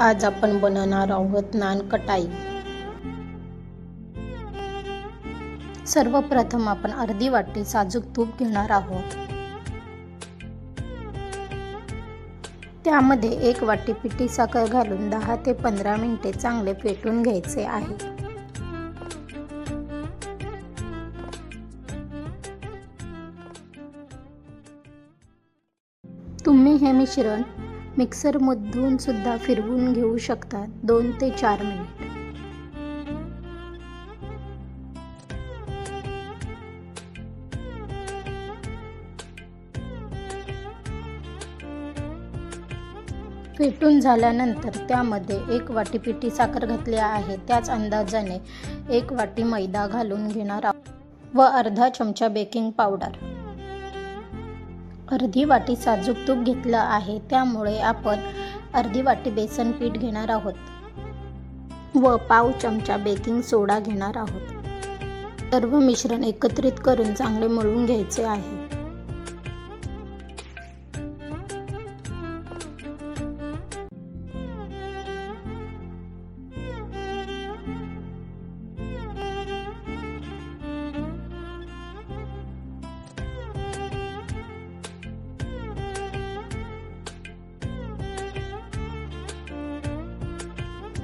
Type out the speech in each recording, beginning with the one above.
आज आपण बनवणार आहोत नान कटाई सर्वप्रथम आपण अर्धी वाटी साजूक तूप घेणार आहोत. त्यामध्ये एक वाटी पिठी साखर घालून दहा ते पंधरा मिनिटे चांगले पेटून घ्यायचे आहे. तुम्ही हे मिश्रण मिक्सरमधून सुद्धा फिरवून घेऊ शकता दोन ते चार मिनिट. फेटून झाल्यानंतर त्यामध्ये एक वाटी पिठी साखर घातली आहे. त्याच अंदाजाने एक वाटी मैदा घालून घेणार आहोत व अर्धा चमचा बेकिंग पावडर. अर्धी वाटी साजूक तूप घेतलं आहे त्यामुळे आपण अर्धी वाटी बेसन पीठ घेणार आहोत. व पाव चमचा बेकिंग सोडा घेणार आहोत. सर्व मिश्रण एकत्रित करून चांगले मळून घ्यायचे आहे.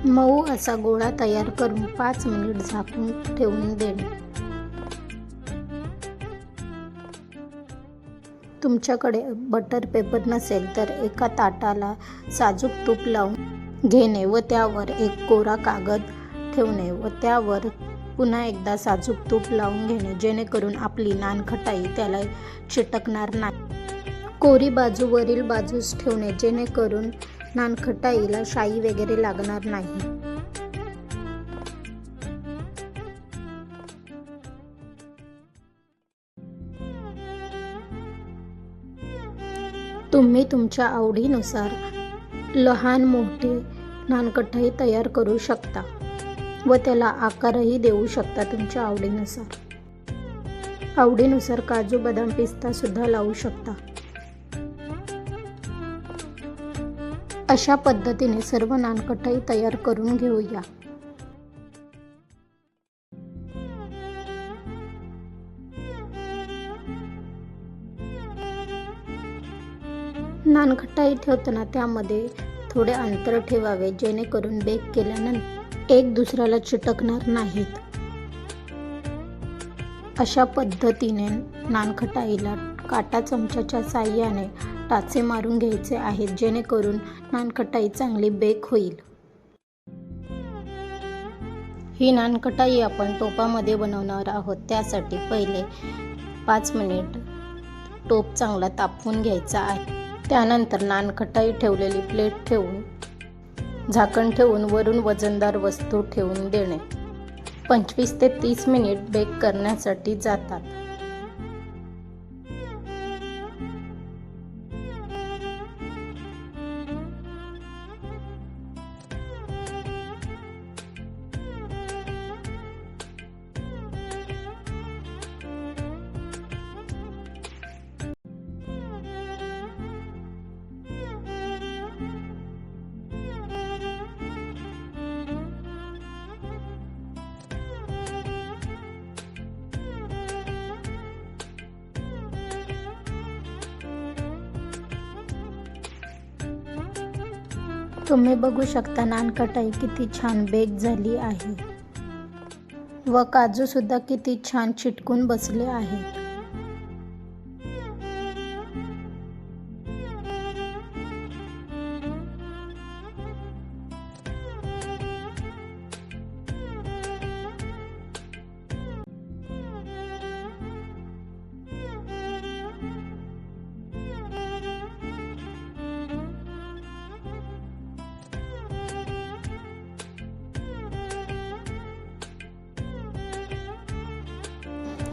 मऊ असा गोळा तयार करून पाच मिनिट झाकून ठेवून देणे. तुमच्याकडे बटर पेपर नसेल तर एका ताटाला साजूक तूप लावून घेणे व त्यावर एक कोरा कागद ठेवणे व त्यावर पुन्हा एकदा साजूक तूप लावून घेणे जेणेकरून आपली नानखटाई त्याला चिटकणार नाही. कोरी बाजूवरील बाजूस ठेवणे जेणेकरून नानखटाईला शाई वगैरे लागणार नाही. तुम्ही तुमच्या आवडीनुसार लहान मोठे नानकटाई तयार करू शकता व त्याला आकारही देऊ शकता तुमच्या आवडीनुसार. आवडीनुसार काजू बदाम पिस्ता सुद्धा लावू शकता. अशा पद्धतीने सर्व नानकटाई तयार करून घेऊया. नानखटाई ठेवताना त्यामध्ये थोडे अंतर ठेवावे जेणेकरून बेक केल्यानंतर एक दुसऱ्याला चिटकणार नाहीत. अशा पद्धतीने नानखटाईला काटा चमच्याच्या साह्याने टाचे मारून घ्यायचे आहेत जेणेकरून नानकटाई चांगली बेक होईल. ही नानकटाई आपण टोपामध्ये बनवणार आहोत. त्यासाठी पहिले पाच मिनिट टोप चांगला तापवून घ्यायचा आहे. त्यानंतर नानकटाई ठेवलेली प्लेट ठेवून झाकण ठेवून वरून वजनदार वस्तू ठेवून देणे. पंचवीस ते तीस मिनिट बेक करण्यासाठी जातात. तुम्ही बघू शकता नानकटाई किती छान बेक झाली आहे. व काजू सुद्धा किती छान चिटकून बसले आहेत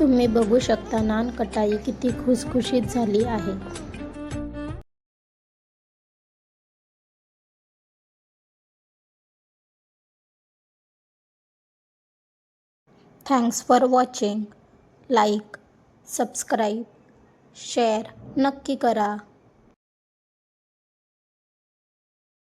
तुम्ही बघू शकता नान कटाई किती खुसखुशीत झाली आहे. Thanks for watching like subscribe share नक्की करा.